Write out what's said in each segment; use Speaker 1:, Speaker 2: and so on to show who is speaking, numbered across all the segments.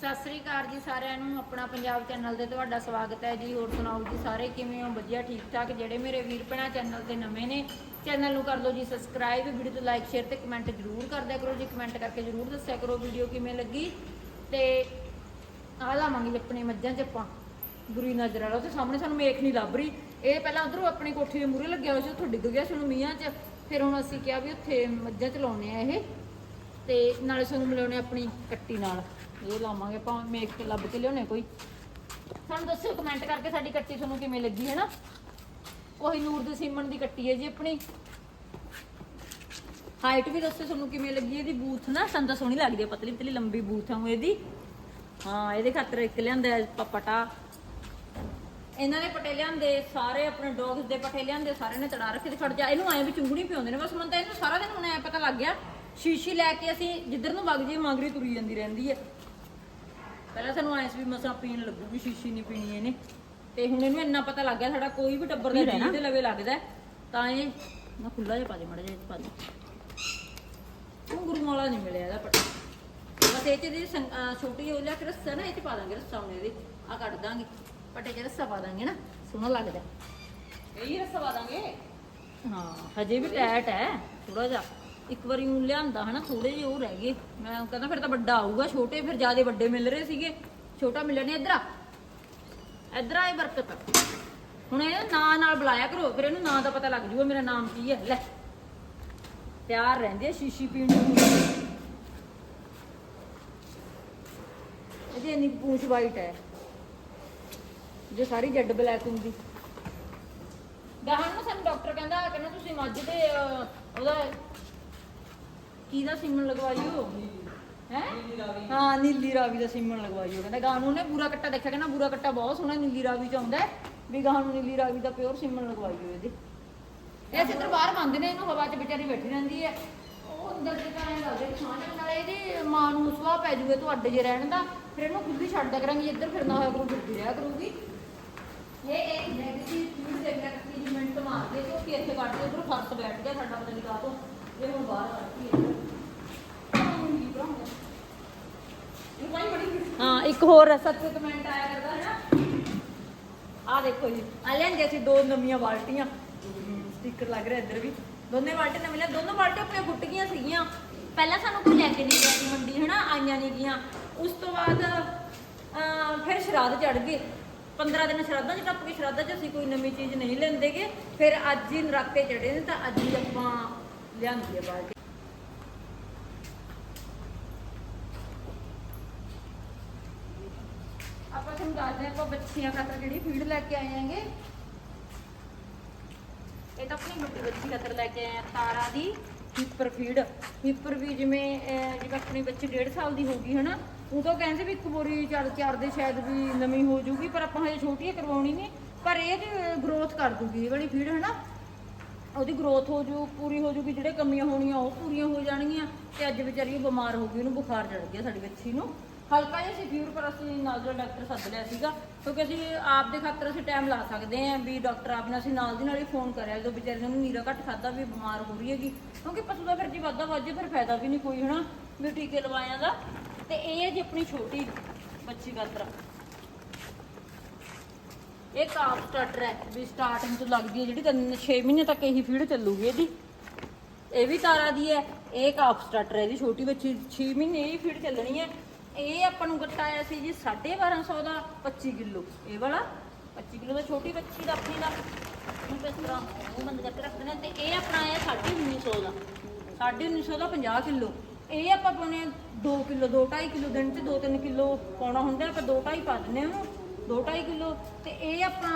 Speaker 1: ਸਤਿ ਸ੍ਰੀ ਅਕਾਲ ਜੀ ਸਾਰਿਆਂ ਨੂੰ, ਆਪਣਾ ਪੰਜਾਬ ਚੈਨਲ ਤੇ ਤੁਹਾਡਾ ਸਵਾਗਤ ਹੈ ਜੀ। ਹੋਰ ਸੁਣਾਓ ਜੀ ਸਾਰੇ ਕਿਵੇਂ ਹੋ? ਵਧੀਆ, ਠੀਕ ਠਾਕ? ਜਿਹੜੇ ਮੇਰੇ ਵੀਰ ਭੈਣਾਂ ਚੈਨਲ ਤੇ ਨਵੇਂ ਨੇ, ਚੈਨਲ ਨੂੰ ਕਰ ਲਓ ਜੀ ਸਬਸਕ੍ਰਾਈਬ ਵੀਡੀਓ ਤੇ ਲਾਈਕ ਸ਼ੇਅਰ ਤੇ ਕਮੈਂਟ ਜ਼ਰੂਰ ਕਰਦਿਆ ਕਰੋ ਜੀ। ਕਮੈਂਟ ਕਰਕੇ ਜ਼ਰੂਰ ਦੱਸਿਆ ਕਰੋ ਵੀਡੀਓ ਕਿਵੇਂ ਲੱਗੀ। ਤੇ ਆਹ ਲਾਵਾਂਗੇ ਆਪਣੇ ਮੱਝਾਂ 'ਚ ਆਪਾਂ। ਬੁਰੀ ਨਜ਼ਰ ਵਾਲਾ ਤੇ ਸਾਹਮਣੇ ਸਾਨੂੰ ਮੇਖ ਨਹੀਂ ਲੱਭ ਰਹੀ। ਇਹ ਪਹਿਲਾਂ ਉਧਰੋਂ ਆਪਣੀ ਕੋਠੀ ਦੇ ਮੂਹਰੇ ਲੱਗਿਆ ਹੋਇਆ ਸੀ, ਉੱਥੋਂ ਡਿੱਗ ਗਿਆ ਸੀ ਹੁਣ ਮੀਆਂ 'ਚ। ਫਿਰ ਹੁਣ ਅਸੀਂ ਕਿਹਾ ਵੀ ਉੱਥੇ ਮੱਝਾਂ 'ਚ ਲਾਉਣੇ ਆ ਇਹ। ਤੇ ਨਾਲੇ ਸਾਨੂੰ ਮਿਲਾਉਣੇ ਆਪਣੀ ਕੱਟੀ ਨਾਲ। ਇਹ ਲਾਵਾਂਗੇ ਆਪਾਂ ਮੇਕ ਕੇ ਲੱਭ ਕੇ ਲਿਆਉਣੇ ਕੋਈ। ਸਾਨੂੰ ਦੱਸਿਓ ਕਮੈਂਟ ਕਰਕੇ ਸਾਡੀ ਕੱਟੀ ਤੁਹਾਨੂੰ ਕਿਵੇਂ ਲੱਗੀ ਹੈ ਨਾ ਉਹੀ ਨੂਰ ਦੇ ਸੀਮਨ ਦੀ ਕੱਟੀ ਹੈ ਜੀ ਆਪਣੀ। ਹਾਈਟ ਵੀ ਦੱਸੋ ਤੁਹਾਨੂੰ ਕਿਵੇਂ ਲੱਗੀ ਇਹਦੀ ਬੂਥ ਨਾ ਸਾਨੂੰ ਤਾਂ ਸੋਹਣੀ ਲੱਗਦੀ ਹੈ ਪਤਲੀ ਪਤਲੀ ਲੰਬੀ ਬੂਥ ਆ ਉਹ ਇਹਦੀ। ਹਾਂ, ਇਹਦੇ ਖਾਤਰ ਇੱਕ ਲਿਆਂਦਾ ਹੈ ਪਪਟਾ। ਇਹਨਾਂ ਨੇ ਪਟੇ ਲਿਆਂਦੇ, ਸਾਰੇ ਆਪਣੇ ਡੌਗਸ ਦੇ ਪਟੇ ਲਿਆਂਦੇ, ਸਾਰੇ ਨੇ ਤੜਾ ਰੱਖੇ ਤੇ ਛੱਡ ਜਾ। ਇਹਨੂੰ ਐਂ ਵੀ ਚੁੰਗਣੀ ਪਿਆਉਂਦੇ ਨੇ। ਬਸ ਮੈਨੂੰ ਤਾਂ ਇਹਨੂੰ ਸਾਰਾ ਦਿਨ ਹੁਣ ਐ ਪਤਾ ਲੱਗ ਗਿਆ। ਸ਼ੀਸ਼ੀ ਲੈ ਕੇ ਅਸੀਂ ਜਿੱਧਰ ਨੂੰ ਵਗ ਜੀ ਮੰਗਰੀ ਤੁਰੀ ਜਾਂਦੀ ਰਹਿੰਦੀ ਹੈ। ਪਹਿਲਾਂ ਸਾਨੂੰ ਐਂ ਸੀ ਵੀ ਮਸਾਂ ਪੀਣ ਲੱਗੂਗੀ ਸ਼ੀਸ਼ੀ ਨਹੀਂ ਪੀਣੀ ਇਹਨੇ। ਤੇ ਹੁਣ ਇਹਨੂੰ ਇੰਨਾ ਪਤਾ ਲੱਗ ਗਿਆ ਸਾਡਾ ਕੋਈ ਵੀ ਟੱਬਰ ਦਾ ਜੀ ਦੇ ਲਵੇ ਲੱਗਦਾ ਹੈ, ਤਾਂ ਇਹ ਨਾ ਖੁੱਲਾ ਜਿਹਾ ਪਾ ਦੇ ਮੜਾ ਜਿਹਾ ਇਹ 'ਚ ਪਾ ਦੇ। ਉਹ ਗੁਰੂ ਵਾਲਾ ਨਹੀਂ ਮਿਲਿਆ ਇਹਦਾ ਪਟਾ ਬਸ ਇਹ ਚ ਦੀ ਛੋਟੀ ਜਿਹੀ ਉਹ ਲਿਆ ਕੇ ਰੱਸਾ ਨਾ ਇਹ ਚ ਪਾ ਦਾਂਗੇ ਰੱਸਾ ਹੁਣ ਇਹਦੇ। ਆ ਕੱਢ ਦਾਂਗੇ। ਪਟੇ ਚ ਰੱਸਾ ਪਾ ਦਾਂਗੇ ਨਾ ਸੋਹਣਾ ਲੱਗਦਾ।
Speaker 2: ਇਹੀ ਰਸਾ ਪਾ ਦਾਂਗੇ?
Speaker 1: ਹਾਂ ਹਜੇ ਵੀ ਟੈਟ ਹੈ ਥੋੜਾ ਜਿਹਾ। ਇੱਕ ਵਾਰੀ ਉਹ ਲਿਆਂਦਾ ਹਨਾ ਥੋੜੇ ਜਿਹੇ ਉਹ ਰਹਿ ਗਏ। ਮੈਂ ਕਹਿੰਦਾ ਫਿਰ ਤਾਂ ਵੱਡਾ ਆਊਗਾ ਛੋਟੇ ਫਿਰ ਜਿਆਦੇ ਵੱਡੇ ਮਿਲ ਰਹੇ ਸੀਗੇ। ਛੋਟਾ ਮਿਲਿਆ ਇਧਰ ਆ। ਇਧਰ ਆਏ ਬਰਕਤ। ਹੁਣ ਇਹ ਨਾਂ ਨਾਲ ਬੁਲਾਇਆ ਕਰੋ ਫਿਰ ਇਹਨੂੰ ਨਾਂ ਦਾ ਪਤਾ ਲੱਗ ਜੂਗਾ ਮੇਰਾ ਨਾਮ ਕੀ ਹੈ। ਲੈ। ਤਿਆਰ ਰਹਿੰਦੀ ਹੈ ਸ਼ੀਸ਼ੀ ਪੀਣ ਨੂੰ। ਇਹਦੀ ਇੰਨੀ ਪੂੰਛ ਵਾਈਟ ਹੈ। ਜੋ ਸਾਰੀ ਜੱਡ ਬਲੈਕ ਹੁੰਦੀ। ਗਾਹਾਂ ਨੂੰ ਸਾਨੂੰ ਡਾਕਟਰ ਕਹਿੰਦਾ ਕਹਿੰਦਾ ਤੁਸੀਂ ਮੱਝ ਦੇ ਅਹ, ਉਹਦਾ ਕਿਹਦਾ ਸੀਮਨ ਲਗਵਾਈਓ ਹੈ? ਹਾਂ ਨੀਲੀ ਰਾਵੀ ਦਾ ਸੀਮਨ ਲਗਵਾਈਓ ਕਹਿੰਦਾ ਗਾਹਾਂ ਨੂੰ ਬੂਰਾ ਕੱਟਾ ਦੇਖਿਆ ਕਹਿੰਦਾ ਬੂਰਾ ਕੱਟਾ ਬਹੁਤ ਸੋਹਣਾ ਨੀਲੀ ਰਾਵੀ ਚ ਆਉਂਦਾ ਹੈ, ਵੀ ਨੂੰ ਨੀਲੀ ਰਾਵੀ ਦਾ ਪਿਓਰ ਸੀਮਨ ਲਗਵਾਈਓ ਇਹਦੇ ਇਹ ਅਸੀਂ ਇੱਧਰ ਬਾਹਰ ਬੰਦ ਨੇ ਇਹਨੂੰ ਹਵਾ 'ਚ ਵਿਚਾਰੀ ਬੈਠੀ ਰਹਿੰਦੀ ਹੈ। ਉਹ ਅੰਦਰ ਦੇ ਤਾਂ ਐਂ ਲੱਗਦਾ ਕਿ ਛਾਂ ਦੇ ਨਾਲ ਇਹਦੀ ਮਾਂ ਨੂੰ ਸੁਆਹ ਪੈ ਜੂਵੇ ਤੋਂ ਅੱਡ ਜੇ ਰਹਿਣ ਦਾ। ਫਿਰ ਇਹਨੂੰ ਖੁੱਲੀ ਛੱਡ ਦਿਆ ਕਰਾਂਗੇ ਇੱਧਰ ਫਿਰਨਾ ਹੋਇਆ ਕਰੂ ਫਿਰਦੀ ਰਿਹਾ ਕਰੂਗੀ। ਇਹ ਇੱਕ ਨੈਗੇਟਿਵ ਫੀਡ ਦੇ ਕਰਕੇ ਜੀ ਮਿੰਟ ਮਾਰ ਕੇ ਤੇ ਉਹ ਇੱਥੇ ਕੱਢ ਕੇ ਉਧਰ ਫਰਸ਼ ਬੈਠ ਗਿਆ ਸਾਡਾ ਪਤਾ ਨਹੀਂ ਕਾਹ ਤੋਂ ਇਹ ਹੁਣ ਬਾਹਰ ਹਾਂ ਇੱਕ ਹੋਰ ਸੱਚ ਕਮੈਂਟ ਆਇਆ ਕਰਦਾ ਹੈ ਨਾ ਆ ਦੇਖੋ ਜੀ ਆ ਲੈਂਦੇ ਸੀ ਦੋ ਨਵੀਆਂ ਬਾਲਟੀਆਂ। ਸਟicker ਲੱਗ ਰਿਹਾ ਇੱਧਰ ਵੀ। ਦੋਨੇ ਬਾਲਟੇ ਨਵੇਂ ਦੋਨੋਂ ਬਾਲਟੇ ਆਪਣੀਆਂ ਫੁੱਟ ਗਈਆਂ ਸੀਗੀਆਂ। ਪਹਿਲਾਂ ਸਾਨੂੰ ਕੋਈ ਲੈ ਕੇ ਨਹੀਂ ਗਿਆ ਸੀ ਮੰਡੀ ਹਨਾ? ਆਈਆਂ ਨਹੀਂ ਗਈਆਂ। ਉਸ ਤੋਂ ਬਾਅਦ ਅਹ, ਫਿਰ ਸ਼ਰਾਧ ਚੜ ਗਏ। 15 ਦਿਨ ਸ਼ਰਾਧਾਂ ਚ ਟੱਪ ਕੇ ਸ਼ਰਾਧਾਂ ਚ ਅਸੀਂ ਕੋਈ ਨਵੀਂ ਚੀਜ਼ ਨਹੀਂ ਲੈਂਦੇਗੇ। ਫਿਰ ਅੱਜ ਹੀ ਨਰਾਤੇ ਚੜੇ ਨੇ ਤਾਂ ਅੱਜ ਹੀ ਆਪਾਂ ਲਿਆਂਦੀ ਹੈ ਬਾਲਟੀ ਆਪਾਂ ਤੁਹਾਨੂੰ ਦੱਸਦੇ ਹਾਂ ਆਪਾਂ ਬੱਚੀਆਂ ਖਾਤਰ ਜਿਹੜੀ ਫੀਡ ਲੈ ਕੇ ਆਏ ਆਂਗੇ ਇਹ ਤਾਂ ਆਪਣੀ ਵੱਡੀ ਬੱਚੀ ਖਾਤਰ ਲੈ ਕੇ ਆਏ ਆ, ਤਾਰਾ ਦੀ ਹਿੱਪਰ ਫੀਡ ਹਿੱਪਰ ਵੀ ਜਿਵੇਂ ਜਿਵੇਂ ਆਪਣੀ ਬੱਚੀ 1.5 ਸਾਲ ਦੀ ਹੋ ਗਈ, ਹਨਾ? ਉਦੋਂ ਕਹਿੰਦੇ ਵੀ ਇੱਕ ਬੋਰੀ ਚਾਰ ਚਾਰ ਦੇ ਸ਼ਾਇਦ ਵੀ ਨਵੀਂ ਹੋ ਜੂਗੀ, ਪਰ ਆਪਾਂ ਹਜੇ ਛੋਟੀ ਹੈ ਕਰਵਾਉਣੀ ਨਹੀਂ। ਪਰ ਇਹ ਗਰੋਥ ਕਰ ਦੂਗੀ ਇਹ ਵਾਲੀ ਫੀਡ ਹਨਾ? ਉਹਦੀ ਗਰੋਥ ਹੋ ਜੂ ਪੂਰੀ ਹੋ ਜੂਗੀ ਜਿਹੜੇ ਕਮੀਆਂ ਹੋਣੀਆਂ ਉਹ ਪੂਰੀਆਂ ਹੋ ਜਾਣਗੀਆਂ ਤੇ ਅੱਜ ਵਿਚਾਰੀ ਉਹ ਬਿਮਾਰ ਹੋ ਗਈ, ਉਹਨੂੰ ਬੁਖਾਰ ਚੜ ਗਿਆ ਸਾਡੀ ਬੱਚੀ ਨੂੰ। ਹਲਕਾ ਜਿਹਾ ਸੀ ਫੀਵਰ ਪਰ ਅਸੀਂ ਨਾਲ ਦਾ ਡਾਕਟਰ ਸੱਦ ਲਿਆ ਸੀਗਾ, ਕਿਉਂਕਿ ਅਸੀਂ ਆਪ ਦੇ ਖਾਤਰ ਅਸੀਂ ਟਾਈਮ ਲਾ ਸਕਦੇ ਆਂ ਵੀ ਡਾਕਟਰ ਆਪ ਨਾਲ ਅਸੀਂ ਨਾਲ ਦੀ ਨਾਲ ਹੀ ਫੋਨ ਕਰਿਆ, ਜਦੋਂ ਵਿਚਾਰੀ ਨੂੰ ਨੀਰਾ ਘੱਟ ਖਾਦਾ ਵੀ ਬਿਮਾਰ ਹੋ ਰਹੀ ਹੈਗੀ। ਕਿਉਂਕਿ ਪਸ਼ੂ ਦਾ ਫਿਰ ਜੀ ਵਾਧਾ ਵਾਜੇ ਫਿਰ ਫਾਇਦਾ ਵੀ ਨਹੀਂ ਕੋਈ, ਹਨਾ? ਵੀ ਟੀਕੇ ਲਵਾਇਆ ਦਾ। ਤੇ ਇਹ ਹੈ ਜੀ ਆਪਣੀ ਛੋਟੀ ਬੱਚੀ ਖਾਤਰ। ਇਹ ਕਾਪ ਸਟਾਰਟਰ ਹੈ, ਵੀ ਸਟਾਰਟਿੰਗ ਤੋਂ ਲੱਗਦੀ ਹੈ ਜਿਹੜੀ, ਤਿੰਨ 6 ਮਹੀਨੇ ਤੱਕ ਇਹੀ ਫੀਡ ਚੱਲੂਗੀ ਇਹਦੀ। ਇਹ ਵੀ ਤਾਰਾ ਦੀ ਹੈ, ਇਹ ਕਾਫ ਸਟਾਰਟਰ ਹੈ ਇਹਦੀ, ਛੋਟੀ ਬੱਚੀ 6 ਮਹੀਨੇ ਇਹ ਫੀਡ ਚੱਲਣੀ ਹੈ। ਇਹ ਆਪਾਂ ਨੂੰ ਗੱਟਾ ਆਇਆ ਸੀ ਜੀ 1250 ਦਾ 25 ਕਿਲੋ। ਇਹ ਵਾਲਾ 25 ਕਿਲੋ ਦਾ ਛੋਟੀ ਬੱਚੀ ਦਾ ਆਪਣੀ ਦਾ। ਹੁਣ ਇਸ ਤਰ੍ਹਾਂ ਉਹ ਬੰਦ ਕਰਕੇ ਰੱਖਦੇ ਨੇ ਤੇ ਇਹ ਆਪਣਾ ਆਇਆ 1950 ਦਾ। 1950 ਦਾ 50 ਕਿਲੋ। ਇਹ ਆਪਾਂ ਪਾਉਣੇ 2 ਕਿਲੋ 2.5 ਕਿਲੋ ਦਿਨ ਚ 2-3 ਕਿਲੋ ਪਾਉਣਾ ਹੁੰਦਾ, ਆਪਾਂ 2.5 ਪਾ ਦਿੰਨੇ ਉਹਨੂੰ 2.5 ਕਿਲੋ ਤੇ ਇਹ ਆਪਾਂ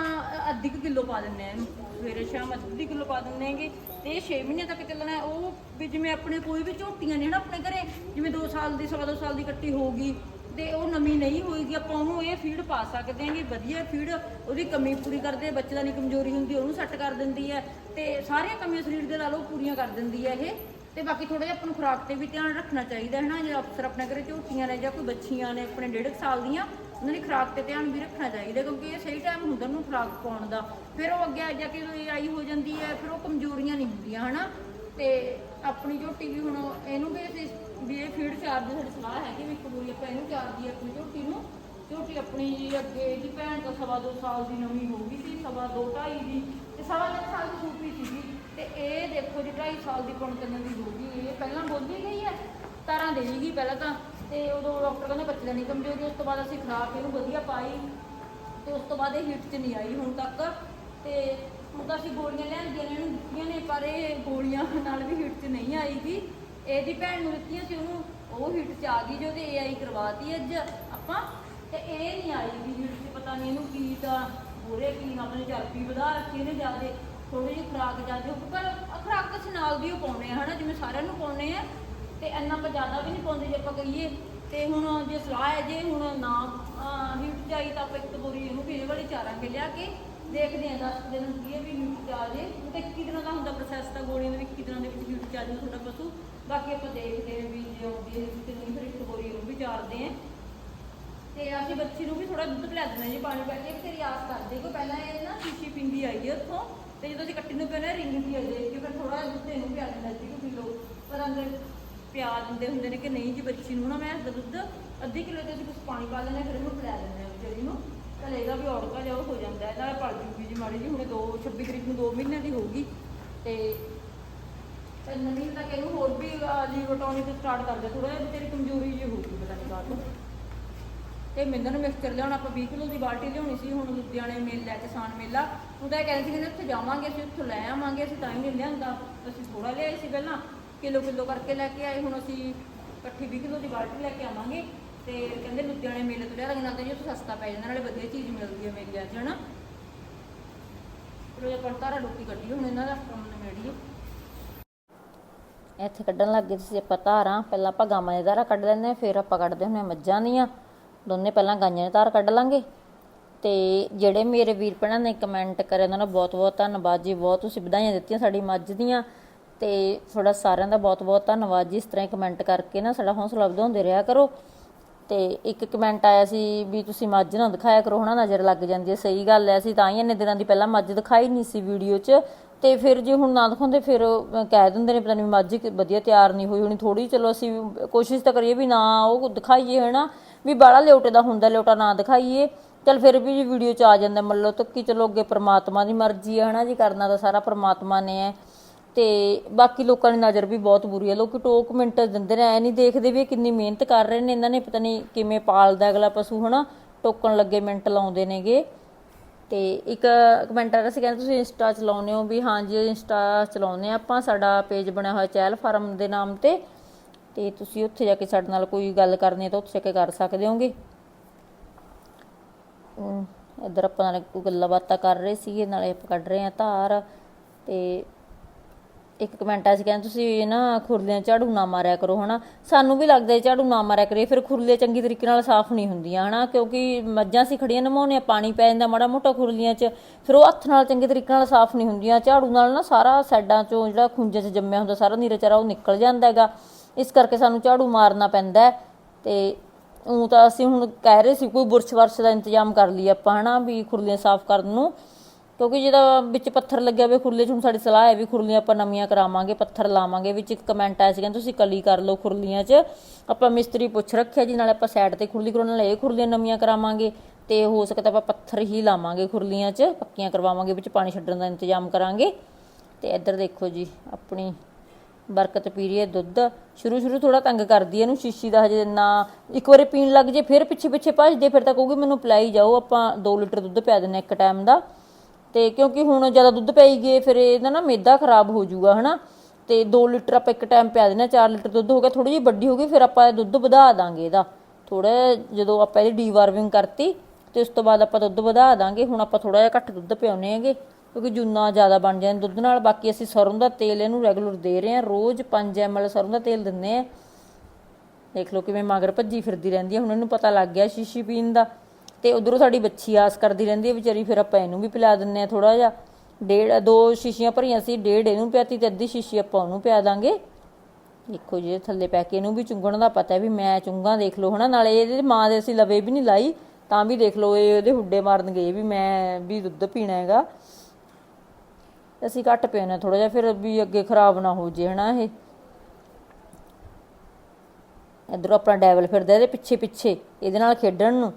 Speaker 1: ਅੱਧੀ ਕੁ ਕਿਲੋ ਪਾ ਦਿੰਨੇ ਆ ਇਹਨੂੰ। ਸਵੇਰੇ ਸ਼ਾਮ ਅੱਧੀ ਕਿਲੋ ਪਾ ਦਿੰਦੇ ਹੈਗੇ ਤੇ ਇਹ 6 ਮਹੀਨੇ ਤੱਕ ਚੱਲਣਾ ਉਹ ਵੀ ਜਿਵੇਂ ਆਪਣੇ ਕੋਈ ਵੀ ਝੋਟੀਆਂ ਨੇ ਨਾ ਆਪਣੇ ਘਰੇ, ਜਿਵੇਂ 2 ਸਾਲ ਦੀ, ਸਵਾ ਦੋ ਸਾਲ ਦੀ ਕੱਟੀ ਹੋਊਗੀ ਤੇ ਉਹ ਨਵੀਂ ਨਹੀਂ ਹੋਏਗੀ, ਆਪਾਂ ਉਹਨੂੰ ਇਹ ਫੀਡ ਪਾ ਸਕਦੇ ਹਾਂਗੇ, ਵਧੀਆ ਫੀਡ ਉਹਦੀ ਕਮੀ ਪੂਰੀ ਕਰਦੇ ਬੱਚੇ ਦਾ ਨਹੀਂ ਕਮਜ਼ੋਰੀ ਹੁੰਦੀ, ਉਹਨੂੰ ਸੈੱਟ ਕਰ ਦਿੰਦੀ ਹੈ ਤੇ ਸਾਰੀਆਂ ਕਮੀਆਂ ਸਰੀਰ ਦੇ ਨਾਲ ਉਹ ਪੂਰੀਆਂ ਕਰ ਦਿੰਦੀ ਹੈ ਇਹ। ਤੇ ਬਾਕੀ ਥੋੜਾ ਜਿਹਾ ਆਪਾਂ ਨੂੰ ਖੁਰਾਕ ਤੇ ਵੀ ਧਿਆਨ ਰੱਖਣਾ ਚਾਹੀਦਾ ਹੈ ਨਾ, ਜੇ ਅਫਸਰ ਆਪਣੇ ਘਰੇ ਝੋਟੀਆਂ ਨੇ ਜਾਂ ਕੋਈ ਬੱਚੀਆਂ ਨੇ ਆਪਣੇ ਡੇਢ ਕੁ ਸਾਲ ਦੀਆਂ ਉਹਨਾਂ ਦੀ ਖੁਰਾਕ ਤੇ ਧਿਆਨ ਵੀ ਰੱਖਣਾ ਚਾਹੀਦਾ ਕਿਉਂਕਿ ਇਹ ਸਹੀ ਟਾਈਮ ਹੁੰਦਾ ਉਹਨੂੰ ਖੁਰਾਕ ਪਾਉਣ ਦਾ। ਫਿਰ ਉਹ ਅੱਗੇ ਜਾ ਕੇ ਜਦੋਂ ਆਈ ਹੋ ਜਾਂਦੀ ਹੈ, ਫਿਰ ਉਹ ਕਮਜ਼ੋਰੀਆਂ ਨਹੀਂ ਹੁੰਦੀਆਂ, ਹਨਾ? ਤੇ ਆਪਣੀ ਝੋਟੀ ਵੀ ਹੁਣ ਇਹਨੂੰ ਵੀ ਅਸੀਂ
Speaker 3: ਵੀ ਇਹ ਫੀਡ ਚਾਰ ਦੀ ਸਾਡੀ ਸਲਾਹ ਹੈਗੀ ਵੀ ਇੱਕ ਬੋਰੀ ਆਪਾਂ ਇਹਨੂੰ ਚਾਰ ਦੀ ਆਪਣੀ ਝੋਟੀ ਨੂੰ ਝੋਟੀ ਆਪਣੀ ਜੀ ਅੱਗੇ ਇਹਦੀ ਭੈਣ ਤਾਂ ਸਵਾ ਦੋ ਸਾਲ ਦੀ ਨਵੀਂ ਹੋ ਗਈ ਸੀ, ਸਵਾ ਦੋ ਢਾਈ ਦੀ। ਤੇ ਸਵਾ ਤਿੰਨ ਸਾਲ ਦੀ ਸੂਪੀ ਸੀਗੀ। ਤੇ ਇਹ ਦੇਖੋ ਜੀ ਢਾਈ ਸਾਲ ਦੀ ਕਣਕ ਦੀ ਹੋ ਗਈ। ਇਹ ਪਹਿਲਾਂ ਬੋਲੀ ਗਈ ਹੈ, ਤਾਰਾਂ ਦੇ ਗਈ ਪਹਿਲਾਂ ਤਾਂ। ਤੇ ਉਦੋਂ ਡਾਕਟਰ ਕਹਿੰਦੇ ਬੱਚੇ ਦਾ ਨਹੀਂ ਕਮਜ਼ੋਰੀ ਉਸ ਤੋਂ ਬਾਅਦ ਅਸੀਂ ਖਰਾਕ ਇਹਨੂੰ ਵਧੀਆ ਪਾਈ ਤੇ ਉਸ ਤੋਂ ਬਾਅਦ ਇਹ ਹਿੱਟ 'ਚ ਨਹੀਂ ਆਈ ਹੁਣ ਤੱਕ ਤੇ ਹੁਣ ਤਾਂ ਅਸੀਂ ਗੋਲੀਆਂ ਲਿਆਂਦੀਆਂ ਨੇ ਇਹਨੂੰ ਦਿੱਤੀਆਂ ਨੇ, ਪਰ ਇਹ ਗੋਲੀਆਂ ਨਾਲ ਵੀ ਹਿੱਟ 'ਚ ਨਹੀਂ ਆਈਗੀ ਇਹਦੀ ਭੈਣ ਨੂੰ ਦਿੱਤੀਆਂ ਸੀ ਉਹਨੂੰ, ਉਹ ਹਿੱਟ 'ਚ ਆ ਗਈ ਜੋ ਤੇ ਏਆਈ ਕਰਵਾਤੀ ਅੱਜ ਆਪਾਂ ਤੇ ਇਹ ਨਹੀਂ ਆਈਗੀ ਹਿੱਟ 'ਚ, ਪਤਾ ਨਹੀਂ ਇਹਨੂੰ ਕੀ ਤਾਂ ਹੋਰੇ ਕੀ ਨਾ ਆਪਣੇ ਚਰਬੀ ਵਧਾ ਰੱਖੀ ਇਹਨੇ ਜਿਆਦੇ ਥੋੜੀ ਜਿਹੀ ਖੁਰਾਕ ਜਿਆਦੇ ਪਰ ਆਹ ਖੁਰਾਕ ਤਾਂ ਅਸੀਂ ਨਾਲ ਦੀ ਉਹ ਪਾਉਣੇ ਆ ਹਨਾ, ਜਿਵੇਂ ਸਾਰਿਆਂ ਨੂੰ ਪਾਉਣੇ ਆ ਤੇ ਇੰਨਾ ਆਪਾਂ ਜ਼ਿਆਦਾ ਵੀ ਨਹੀਂ ਪਾਉਂਦੇ ਜੇ ਆਪਾਂ ਕਹੀਏ। ਤੇ ਹੁਣ ਜੇ ਸਲਾਹ ਹੈ ਜੇ ਹੁਣ ਨਾ ਹਿੱਟ ਜਾਈ ਤਾਂ ਆਪਾਂ ਇੱਕ ਬੋਰੀ ਇਹਨੂੰ ਫੇਰ ਵਾਲੀ ਚਾਰਾਂਗੇ ਲਿਆ ਕੇ ਦੇਖਦੇ ਆਂ 10 ਦਿਨ ਹੁੰਦੀ ਹੈ ਵੀ ਹਿੱਟ ਜਾ ਜੇ। ਉਹ 21 ਦਿਨਾਂ ਦਾ ਹੁੰਦਾ ਪ੍ਰੋਸੈਸ ਤਾਂ ਗੋਲੀਆਂ ਦੇ ਵਿੱਚ 21 ਦਿਨਾਂ ਦੇ ਵਿੱਚ ਹਿੱਟ ਜਾ ਜੇ ਤੁਹਾਡਾ ਪਸ਼ੂ। ਬਾਕੀ ਆਪਾਂ ਦੇਖਦੇ ਹਾਂ ਵੀ ਜੇ ਆਉਂਦੀ ਹੈ ਤੇ ਨਹੀਂ, ਫਿਰ ਇੱਕ ਬੋਰੀ ਉਹ ਵੀ ਚਾਰਦੇ ਆਂ ਤੇ ਅਸੀਂ ਬੱਚੀ ਨੂੰ ਵੀ ਥੋੜਾ ਦੁੱਧ ਪਿਲਾ ਦਿੰਦੇ ਜੀ, ਪਾਣੀ ਪਾ ਕੇ। ਫਿਰ ਤੇਰੀ ਕਰਦੇ ਕੋ ਪਹਿਲਾਂ ਇਹ ਨਾ ਸ਼ੀਸ਼ੀ ਪਿੰਦੀ ਆਈ ਹੈ ਉੱਥੋਂ। ਤੇ ਜਦੋਂ ਅਸੀਂ ਕੱਟੀ ਨੂੰ ਪਹਿਲਾਂ ਰਿੰਗ ਦੀ ਆਈ ਦੇਖ ਕੇ ਫਿਰ ਥੋੜਾ ਦੁੱਧ ਇਹਨੂੰ ਪਿਆ ਦਿੰਦਾ ਸੀ ਕਿ ਲਓ, ਪਰ ਅੰਦਰ ਪਿਆ ਦਿੰਦੇ ਹੁੰਦੇ ਨੇ ਕਿ ਨਹੀਂ ਜੀ ਬੱਚੀ ਨੂੰ ਨਾ ਮੈਂ ਦਾ ਦੁੱਧ, ਅੱਧੀ ਕਿਲੋ ਤੇ ਅਸੀਂ ਕੁਝ ਪਾਣੀ ਪਾ ਲੈਂਦੇ ਫਿਰ ਇਹਨੂੰ ਪਿਲਾ ਦਿੰਦੇ ਹਾਂ ਵਿਚਾਰੀ ਨੂੰ। ਚਲ ਇਹਦਾ ਵੀ ਔੜਕਾ ਜਿਹਾ ਹੋ ਜਾਂਦਾ ਇਹਦਾ ਪਲ ਜੂਗੀ ਜੀ ਮਾੜੀ ਜੀ ਹੁਣੇ 2 26 ਤਰੀਕ ਨੂੰ 2 ਮਹੀਨਿਆਂ ਦੀ ਹੋਊਗੀ। ਤੇ ਤੇ ਨਵੀਂ ਤੱਕ ਇਹਨੂੰ ਹੋਰ ਵੀ ਲੀਵਰ ਟੌਨਿਕ ਸਟਾਰਟ ਕਰਦੇ ਥੋੜਾ ਜਿਹਾ ਤੇਰੀ ਕਮਜ਼ੋਰੀ ਜੀ ਹੋਊਗੀ ਪਤਾ ਨਹੀਂ ਕਾਹਤੋਂ ਤੇ ਮਿੰਦਰ ਨੂੰ ਮਿਕਸਚਰ ਲਿਆਉਣਾ, ਆਪਾਂ 20 ਕਿਲੋ ਦੀ ਬਾਲਟੀ ਲਿਆਉਣੀ ਸੀ, ਹੁਣ ਲੁਧਿਆਣੇ ਮੇਲ ਲੈ ਕਿਸਾਨ ਮੇਲਾ। ਉਹ ਤਾਂ ਕਹਿੰਦੇ ਸੀ ਕਹਿੰਦੇ ਉੱਥੇ ਜਾਵਾਂਗੇ, ਅਸੀਂ ਉੱਥੋਂ ਲੈ ਆਵਾਂਗੇ, ਅਸੀਂ ਤਾਂ ਹੀ ਨਹੀਂ ਲਿਆਂਦਾ। ਅਸੀਂ ਥੋੜਾ ਲਿਆਏ ਸੀ ਪਹਿਲਾਂ। ਕਿਲੋ ਕਿਲੋ ਕਰਕੇ ਲੈ ਕੇ ਆਏ, ਹੁਣ ਅਸੀਂ ਇਕੱਠੀ 20 ਕਿਲੋ ਦੀ ਬਾਲਟੀ ਲੈ ਕੇ ਆਵਾਂਗੇ। ਤੇ ਕਹਿੰਦੇ ਲੁਧਿਆਣੇ ਮੇਲੇ ਤੋਂ ਲਿਆ ਰੰਗਨਾ ਤਾਂ ਜੀ, ਉੱਥੇ ਸਸਤਾ ਪੈ ਜਾਂਦਾ, ਨਾਲੇ ਵਧੀਆ ਚੀਜ਼ ਮਿਲਦੀ ਹੈ ਮੇਲਿਆਂ 'ਚ ਹਨਾ? ਚਲੋ ਜੇ ਲੋਕੀ ਕੱਢੀ ਹੁਣ ਇਹਨਾਂ ਦਾ ਕੰਮ ਨਿਬੇੜੀਏ।
Speaker 1: ਇੱਥੇ ਕੱਢਣ ਲੱਗੇ ਸੀ ਆਪਾਂ ਧਾਰਾਂ। ਪਹਿਲਾਂ ਆਪਾਂ ਗਾਵਾਂ ਦੀਆਂ ਧਾਰਾਂ ਕੱਢ ਲੈਂਦੇ ਹਾਂ, ਫਿਰ ਆਪਾਂ ਕੱਢਦੇ ਹੁੰਦੇ ਮੱਝਾਂ ਦੀਆਂ। ਦੋਨੇ ਪਹਿਲਾਂ ਗਾਈਆਂ ਦੀ ਧਾਰ ਕੱਢ ਲਾਂਗੇ। ਤੇ ਜਿਹੜੇ ਮੇਰੇ ਵੀਰ ਭੈਣਾਂ ਨੇ ਕਮੈਂਟ ਕਰੇ ਉਹਨਾਂ ਦਾ ਬਹੁਤ ਬਹੁਤ ਧੰਨਵਾਦ ਜੀ, ਬਹੁਤ ਤੁਸੀਂ ਵਧਾਈਆਂ ਦਿੱਤੀਆਂ ਸਾਡੀ ਮੱਝ ਦੀਆਂ। ਤੇ ਤੁਹਾਡਾ ਸਾਰਿਆਂ ਦਾ ਬਹੁਤ ਬਹੁਤ ਧੰਨਵਾਦ ਜੀ। ਇਸ ਤਰ੍ਹਾਂ ਹੀ ਕਮੈਂਟ ਕਰਕੇ ਨਾ ਸਾਡਾ ਹੌਸਲਾ ਵਧਾਉਂਦੇ ਰਿਹਾ ਕਰੋ। ਤੇ ਇੱਕ ਕਮੈਂਟ ਆਇਆ ਸੀ ਵੀ ਤੁਸੀਂ ਮੱਝ ਨਾ ਦਿਖਾਇਆ ਕਰੋ, ਹਨਾ, ਨਜ਼ਰ ਲੱਗ ਜਾਂਦੀ ਹੈ। ਸਹੀ ਗੱਲ ਹੈ, ਅਸੀਂ ਤਾਂ ਹੀ ਇੰਨੇ ਦਿਨਾਂ ਦੀ ਪਹਿਲਾਂ ਮੱਝ ਦਿਖਾਈ ਨਹੀਂ ਸੀ ਵੀਡੀਓ 'ਚ। ਤੇ ਫਿਰ ਜੇ ਹੁਣ ਨਾ ਦਿਖਾਉਂਦੇ, ਫਿਰ ਕਹਿ ਦਿੰਦੇ ਨੇ, ਪਤਾ ਨਹੀਂ ਮੱਝ ਵਧੀਆ ਤਿਆਰ ਨਹੀਂ ਹੋਈ ਹੋਣੀ। ਥੋੜੀ ਚਲੋ ਅਸੀਂ ਕੋਸ਼ਿਸ਼ ਤਾਂ ਕਰੀਏ ਵੀ ਨਾ ਉਹ ਦਿਖਾਈਏ, ਹਨਾ। ਵੀ ਬਾਲਾ ਲਿਓਟੇ ਦਾ ਹੁੰਦਾ ਲਿਓਟਾ ਨਾ ਦਿਖਾਈਏ। ਚਲ ਫਿਰ ਵੀ ਜੀ ਵੀਡੀਓ 'ਚ ਆ ਜਾਂਦਾ ਮੰਨ ਲਓ ਤਾਂ ਕਿ ਚਲੋ ਅੱਗੇ ਪ੍ਰਮਾਤਮਾ ਦੀ ਮਰਜ਼ੀ ਹੈ, ਹਨਾ ਜੀ। ਕਰਨਾ ਤਾਂ ਸਾਰਾ ਪ੍ਰਮਾਤਮਾ ਨੇ ਹੈ। ਤੇ ਬਾਕੀ ਲੋਕਾਂ ਦੀ ਨਜ਼ਰ ਵੀ ਬਹੁਤ ਬੁਰੀ ਹੈ। ਲੋਕੀ ਟੋਕ ਮਿੰਟ ਦਿੰਦੇ ਨੇ, ਐ ਨਹੀਂ ਦੇਖਦੇ ਵੀ ਇਹ ਕਿੰਨੀ ਮਿਹਨਤ ਕਰ ਰਹੇ ਨੇ। ਇਹਨਾਂ ਨੇ ਪਤਾ ਨਹੀਂ ਕਿਵੇਂ ਪਾਲਦਾ ਅਗਲਾ ਪਸ਼ੂ, ਹਨਾ? ਟੋਕਣ ਲੱਗੇ ਮਿੰਟ ਲਾਉਂਦੇ ਨੇਗੇ। ਤੇ ਇੱਕ ਕਮੈਂਟਰ ਅਸੀਂ ਕਹਿੰਦੇ ਤੁਸੀਂ ਇੰਸਟਾ ਚਲਾਉਂਦੇ ਹੋ ਵੀ ਹਾਂਜੀ ਇੰਸਟਾ ਚਲਾਉਂਦੇ ਆ ਆਪਾਂ, ਸਾਡਾ ਪੇਜ ਬਣਿਆ ਹੋਇਆ ਚਹਿਲ ਫਾਰਮ ਦੇ ਨਾਮ ਤੇ। ਤੇ ਤੁਸੀਂ ਉੱਥੇ ਜਾ ਕੇ ਸਾਡੇ ਨਾਲ ਕੋਈ ਗੱਲ ਕਰਨੀ ਹੈ ਤਾਂ ਉੱਥੇ ਜਾ ਕੇ ਕਰ ਸਕਦੇ ਹੋਗੇ। ਅਮ ਇੱਧਰ ਆਪਾਂ ਨਾਲ ਕੋਈ ਗੱਲਾਂ ਬਾਤਾਂ ਕਰ ਰਹੇ ਸੀਗੇ, ਨਾਲੇ ਆਪਾਂ ਕੱਢ ਰਹੇ ਆ ਧਾਰ। ਤੇ ਇੱਕ ਕਮੈਂਟ ਆ ਸੀ ਕਹਿੰਦੇ ਤੁਸੀਂ ਨਾ ਖੁਰਲੀਆਂ ਝਾੜੂ ਨਾ ਮਾਰਿਆ ਕਰੋ, ਹਨਾ। ਸਾਨੂੰ ਵੀ ਲੱਗਦਾ ਝਾੜੂ ਨਾ ਮਾਰਿਆ ਕਰੇ, ਫਿਰ ਖੁਰਲੀਆਂ ਚੰਗੀ ਤਰੀਕੇ ਨਾਲ ਸਾਫ਼ ਨਹੀਂ ਹੁੰਦੀਆਂ, ਹਨਾ, ਕਿਉਂਕਿ ਮੱਝਾਂ ਸੀ ਖੜੀਆਂ ਨਮਾਉਣੇ ਪਾਣੀ ਪੈ ਜਾਂਦਾ ਮਾੜਾ ਮੋਟਾ ਖੁਰਲੀਆਂ 'ਚ, ਫਿਰ ਉਹ ਹੱਥ ਨਾਲ ਚੰਗੇ ਤਰੀਕੇ ਨਾਲ ਸਾਫ਼ ਨਹੀਂ ਹੁੰਦੀਆਂ। ਝਾੜੂ ਨਾਲ ਨਾ ਸਾਰਾ ਸਾਈਡਾਂ 'ਚੋਂ ਜਿਹੜਾ ਖੁੰਝੇ 'ਚ ਜੰਮਿਆ ਹੁੰਦਾ, ਸਾਰਾ ਨੀਰਾਚਾਰਾ ਉਹ ਨਿਕਲ ਜਾਂਦਾ ਹੈਗਾ। ਇਸ ਕਰਕੇ ਸਾਨੂੰ ਝਾੜੂ ਮਾਰਨਾ ਪੈਂਦਾ ਹੈ। ਤੇ ਉਹ ਤਾਂ ਅਸੀਂ ਹੁਣ ਕਹਿ ਰਹੇ ਸੀ, ਕੋਈ ਬੁਰਸ਼ ਵਰਸ਼ ਦਾ ਇੰਤਜ਼ਾਮ ਕਰ ਲਈ ਆਪਾਂ, ਹਨਾ, ਵੀ ਖੁਰਲੀਆਂ ਸਾਫ਼ ਕਰਨ ਨੂੰ। ਕਿਉਂਕਿ ਜਿਹਦਾ ਵਿੱਚ ਪੱਥਰ ਲੱਗਿਆ ਹੋਵੇ ਖੁਰਲੇ 'ਚ, ਹੁਣ ਸਾਡੀ ਸਲਾਹ ਹੈ ਵੀ ਖੁਰਲੀਆਂ ਆਪਾਂ ਨਵੀਆਂ ਕਰਾਵਾਂਗੇ, ਪੱਥਰ ਲਾਵਾਂਗੇ, ਵਿੱਚ ਇੱਕ ਕਮੈਂਟ ਆਇਆ ਸੀ ਕਹਿੰਦੇ ਤੁਸੀਂ ਕਲੀ ਕਰ ਲਓ ਖੁਰਲੀਆਂ 'ਚ। ਆਪਾਂ ਮਿਸਤਰੀ ਪੁੱਛ ਰੱਖਿਆ ਜੀ, ਨਾਲੇ ਆਪਾਂ ਸਾਈਡ ਤੇ ਖੁਰਲੀ ਕਰਾਉਣ ਨਾਲ ਇਹ ਖੁਰਲੀਆਂ ਨਵੀਆਂ ਕਰਾਵਾਂਗੇ। ਤੇ ਹੋ ਸਕਦਾ ਆਪਾਂ ਪੱਥਰ ਹੀ ਲਾਵਾਂਗੇ ਖੁਰਲੀਆਂ 'ਚ, ਪੱਕੀਆਂ ਕਰਵਾਵਾਂਗੇ, ਵਿੱਚ ਪਾਣੀ ਛੱਡਣ ਦਾ ਇੰਤਜ਼ਾਮ ਕਰਾਂਗੇ। ਤੇ ਇੱਧਰ ਦੇਖੋ ਜੀ, ਆਪਣੀ ਬਰਕਤ ਪੀ ਰਹੀ ਹੈ ਦੁੱਧ। ਸ਼ੁਰੂ ਸ਼ੁਰੂ ਥੋੜਾ ਤੰਗ ਕਰਦੀ ਹੈ ਇਹਨੂੰ, ਸ਼ੀਸ਼ੀ ਦਾ ਹਜੇ ਇੰਨਾ ਇੱਕ ਵਾਰੀ ਪੀਣ ਲੱਗ ਜੇ, ਫਿਰ ਪਿੱਛੇ ਪਿੱਛੇ ਭੱਜਦੇ, ਫਿਰ ਤਾਂ ਕਹੂਗੀ ਮੈਨੂੰ ਪਿਲਾਈ ਜਾਓ, ਆਪਾਂ 2 ਲੀਟਰ ਦੁੱਧ ਪਿਆ ਦਿੰਨੇ ਇੱਕ ਟਾਈਮ ਦਾ। ਤੇ ਕਿਉਂਕਿ ਹੁਣ ਜ਼ਿਆਦਾ ਦੁੱਧ ਪਈ ਗਏ ਫਿਰ ਇਹਦਾ ਨਾ ਮੇਦਾ ਖਰਾਬ ਹੋ ਜਾਊਗਾ ਹਨਾ? ਤੇ 2 ਲੀਟਰ ਆਪਾਂ ਇੱਕ ਟਾਈਮ ਪਿਆ ਦਿੰਨੇ 4 ਲੀਟਰ ਦੁੱਧ ਹੋ ਗਿਆ ਥੋੜੀ ਜਿਹੀ ਵੱਡੀ ਹੋ ਗਈ, ਫਿਰ ਆਪਾਂ ਦੁੱਧ ਵਧਾ ਦਾਂਗੇ ਇਹਦਾ। ਥੋੜਾ ਜਦੋਂ ਆਪਾਂ ਇਹਦੀ ਡੀਵਾਰਮਿੰਗ ਕਰਤੀ, ਤੇ ਉਸ ਤੋਂ ਬਾਅਦ ਆਪਾਂ ਦੁੱਧ ਵਧਾ ਦਾਂਗੇ, ਹੁਣ ਆਪਾਂ ਥੋੜਾ ਜਿਹਾ ਘੱਟ ਦੁੱਧ ਪਿਆਉਨੇ ਹੈਗੇ, ਕਿਉਂਕਿ ਜੂਨਾ ਜ਼ਿਆਦਾ ਬਣ ਜਾਂਦਾ ਦੁੱਧ ਨਾਲ, ਬਾਕੀ ਅਸੀਂ ਸਰੋਂ ਦਾ ਤੇਲ ਇਹਨੂੰ ਰੈਗੂਲਰ ਦੇ ਰਹੇ ਹਾਂ, ਰੋਜ਼ 5 ml ਸਰੋਂ ਦਾ ਤੇਲ ਦਿੰਨੇ ਆ ਦੇਖ ਲਓ ਕਿਵੇਂ ਮਗਰ ਭੱਜੀ ਫਿਰਦੀ ਰਹਿੰਦੀ ਹੈ, ਹੁਣ ਇਹਨੂੰ ਪਤਾ ਲੱਗ ਗਿਆ ਸ਼ੀਸ਼ੀ ਪੀਣ ਦਾ। ਤੇ ਉਧਰੋਂ ਸਾਡੀ ਬੱਚੀ ਆਸ ਕਰਦੀ ਰਹਿੰਦੀ ਹੈ, ਵਿਚਾਰੀ ਫਿਰ ਆਪਾਂ ਇਹਨੂੰ ਵੀ ਪਿਲਾ ਦਿੰਨੇ ਆ ਥੋੜਾ ਜਿਹਾ। ਡੇਢ, ਦੋ ਸ਼ੀਸ਼ੀਆਂ ਭਰੀਆਂ ਸੀ, ਡੇਢ ਇਹਨੂੰ ਪਿਆਤੀ ਤੇ ਅੱਧੀ ਸ਼ੀਸ਼ੀ ਆਪਾਂ ਉਹਨੂੰ ਪਿਆ ਦਾਂਗੇ। ਦੇਖੋ ਜੀ ਥੱਲੇ ਪੈ ਕੇ ਇਹਨੂੰ ਵੀ ਚੁੰਗਣ ਦਾ ਪਤਾ ਵੀ ਮੈਂ ਚੁੰਗਾ ਦੇਖ ਲਓ, ਹਨਾ? ਨਾਲੇ ਇਹਦੇ ਮਾਂ ਦੇ ਅਸੀਂ ਲਵੇ ਵੀ ਨਹੀਂ ਲਾਈ, ਤਾਂ ਵੀ ਦੇਖ ਲਓ, ਇਹ ਉਹਦੇ ਹੁੱਡੇ ਮਾਰਨ ਗਏ ਵੀ ਮੈਂ ਵੀ ਦੁੱਧ ਪੀਣਾ ਹੈਗਾ। ਅਸੀਂ ਘੱਟ ਪਿਆਉਂਦੇ ਥੋੜਾ ਜਿਹਾ, ਫਿਰ ਵੀ ਅੱਗੇ ਖਰਾਬ ਨਾ ਹੋ ਜੇ, ਹਨਾ ਇਹ? ਇਧਰੋਂ ਆਪਣਾ ਡੈਵਲ ਫਿਰਦਾ, ਇਹਦੇ ਪਿੱਛੇ ਪਿੱਛੇ ਇਹਦੇ ਨਾਲ ਖੇਡਣ ਨੂੰ।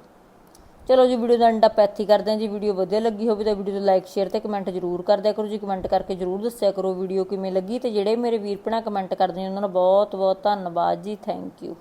Speaker 1: ਚਲੋ ਜੀ ਵੀਡੀਓ ਦਾ ਐਂਡ ਪੈਥੀ ਕਰਦੇ ਹਾਂ ਜੀ। ਵੀਡੀਓ ਵਧੀਆ ਲੱਗੀ ਹੋਵੇ ਤਾਂ ਵੀਡੀਓ ਨੂੰ ਲਾਈਕ ਸ਼ੇਅਰ ਤੇ ਕਮੈਂਟ ਜ਼ਰੂਰ ਕਰ ਦਿਆ ਕਰੋ ਜੀ। ਕਮੈਂਟ ਕਰਕੇ ਜ਼ਰੂਰ ਦੱਸਿਆ ਕਰੋ ਵੀਡੀਓ ਕਿਵੇਂ ਲੱਗੀ ਤੇ ਜਿਹੜੇ ਮੇਰੇ ਵੀਰ ਭੈਣਾਂ ਕਮੈਂਟ ਕਰਦੇ ਨੇ, ਉਹਨਾਂ ਦਾ ਬਹੁਤ ਬਹੁਤ ਧੰਨਵਾਦ ਜੀ। Thank you